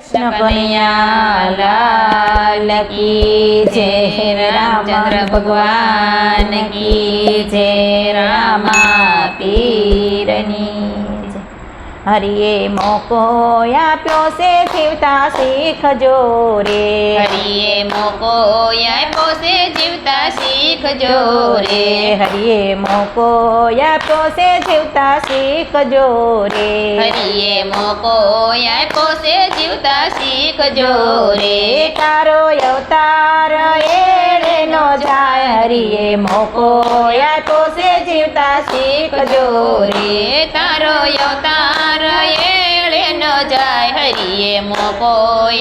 કૃષ્ણ કનૈયા લાલ કી જય રામચંદ્ર ભગવાન કી જય રામા પીરની. હરિએ મોકો આપ્યો છે જીવતા શીખજો રે હરિએ મોકો આપ્યો છે જીવતા શીખજો રે હરિએ મોકો આપ્યો છે જીવતા શીખજો રે હરિએ મોકો આપ્યો છે જીવતા શીખજો રે તારો અવતાર એળે નો જાય હરિએ મોકો આપ્યો છે જીવતા શીખજો રે તારો અવતાર એળે ન જાય હરિએ મોકો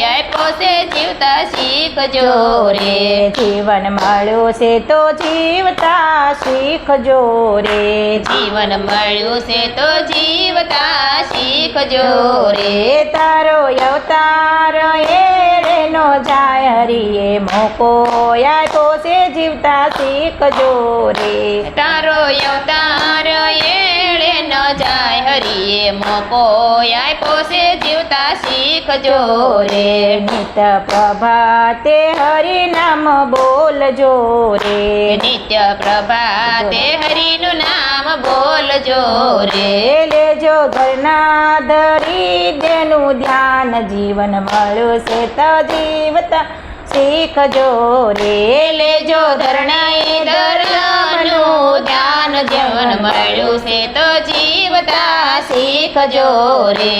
આપ્યો છે જીવતા શીખજો રે. જીવન મળ્યું છે તો જીવતા શીખજો રે. જીવન મળ્યું છે તો જીવતા શીખજો રે. રે તારો અવતાર એળે નો જાય હરિએ મોકો આપ્યો જીવતા શીખજો રે. તારો અવતાર એળે ન જાય હરીએ મોકો આપ્યો છે જીવતા શીખજો રે. નિત પ્રભાતે હરિ નામ બોલજો રે. નિત્ય પ્રભાતે હરિનું નામ બોલજો રે. રે લેજો ઘરના દેનું ધ્યાન જીવન મળશે તો જીવતા શીખજો રે લેજો ધરણાએ ધર્મનું ધ્યાન. જીવન મળ્યું છે તો જીવતા શીખજો રે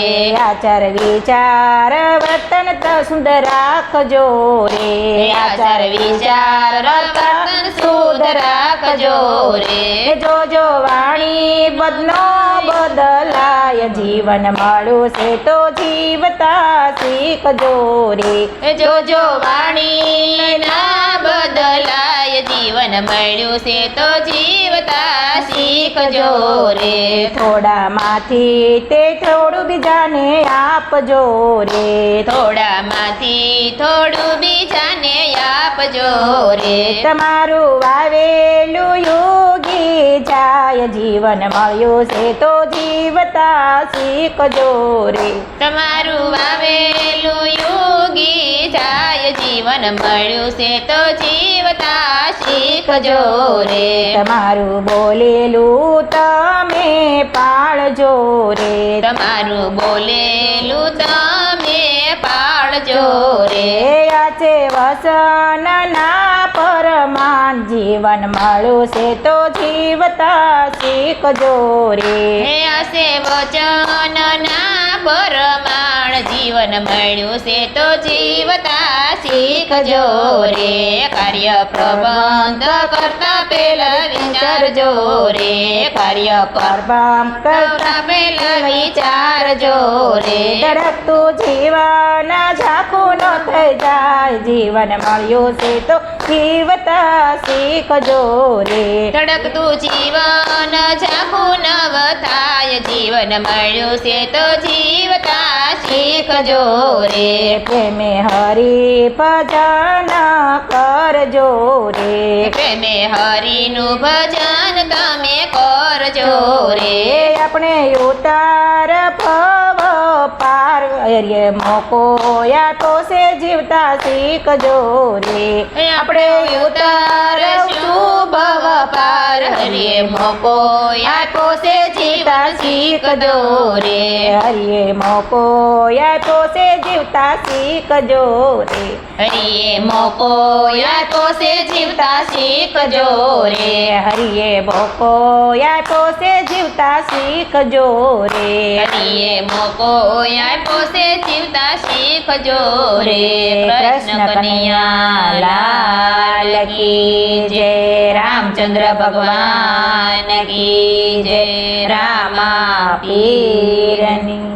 આચાર વિચાર વર્તન તો સુંદર રાખજો રે. આચાર વિચાર વર્તન સુંદર રાખજો રે. જોજો વાણી બદનો બદલાય. જીવન મળ્યું છે તો જીવતા શીખજો રે. જોજો વાણી. જીવન મળ્યું છે તો જીવતા શીખજો રે. થોડામાંથી તે થોડું બીજાને આપજો રે. થોડામાંથી થોડું બીજાને આપજો રે. તમારું વાવેલું યોગી જાય. જીવન મળ્યું છે તો જીવતા શીખજો રે. તમારું વાવેલું જીવન મળ્યું છે તો જીવતા શીખજો રે. તમારું બોલેલું તમે પાળજો રે. તમારું બોલેલું તમે પાળજો રે. આ આચે વસન ના પરમાન. જીવન મળ્યું છે તો જીવતા શીખજો રે. આ આસે વચન ના પરમાણ જીવન મળ્યું છે તો જીવતા શીખજો રે. કાર્ય પ્રબંધ કરતા પેલા વિચારજો રે. કાર્ય પ્રબંધ કરતા પેલા વિચારજો રે. ધડકતું જીવન ઝાખું ન થઈ જાય. જીવન મળ્યું છે તો જીવતા શીખજો રે. ધડકતું જીવન ઝાખું ન થાય. જીવન મળ્યું છે તો જીવતા શીખજો રે પ્રેમે હરી ભજન કરજો રે. પ્રેમે હરિનું ભજન તમે કરજો રે. આપણે ઉતાર ભવ પાર. હરિએ મોકો યા તો સે જીવતા શીખજો રે. આપણે ઉતાર શુભવ પાર હરિએ મોકો આપ્યો છે જીવન શીખજો રે હરિએ મોકો આપ્યો છે જીવતા શીખજો રે હરિએ મોકો આપ્યો છે જીવતા શીખજો રે હરિએ મોકો આપ્યો છે જીવતા શીખજો રે હરિએ મોકો આપ્યો છે જીવતા શીખજો રે કૃષ્ણ કનૈયા લાલ કી જય રામચંદ્ર ભગવાન કી જય રામા પીરની